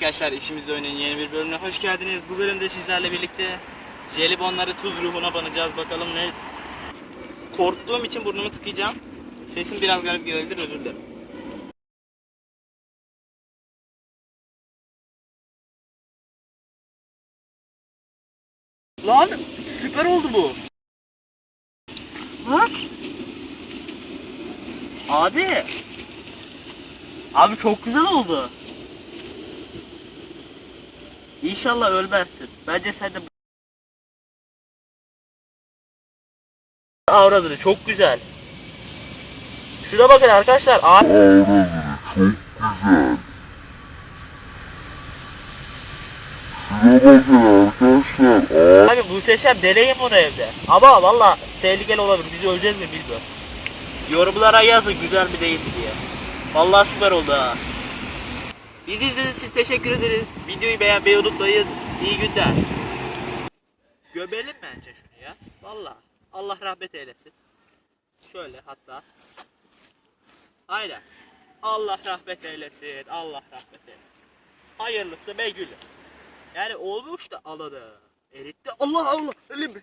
İşimiz Oyunun yeni bir bölümüne hoş geldiniz. Bu bölümde sizlerle birlikte jelibonları tuz ruhuna banacağız. Bakalım ne... Korktuğum için burnumu tıkayacağım. Sesim biraz garip gelebilir özür dilerim. Lan süper oldu bu. Bak. Abi. Abi çok güzel oldu. İnşallah ölmezsin. Bence sen de avradını çok güzel. Şuna bakın arkadaşlar. Abi... Abi muhteşem deneyin bunu evde. Ama valla tehlikeli olabilir. Biz öleceğiz mi bilmiyorum. Yorumlara yazın güzel mi değil mi diye. Vallahi süper oldu ha. Bizi izlediğiniz için teşekkür ederiz. Videoyu beğenmeyi unutmayın. İyi günler. Gömelim bence şunu ya. Vallahi. Allah rahmet eylesin. Şöyle hatta. Aynen. Allah rahmet eylesin. Allah rahmet eylesin. Hayırlısı be gülüm. Yani olmuş da alanı. Eritti. Allah Allah. Elim. elim.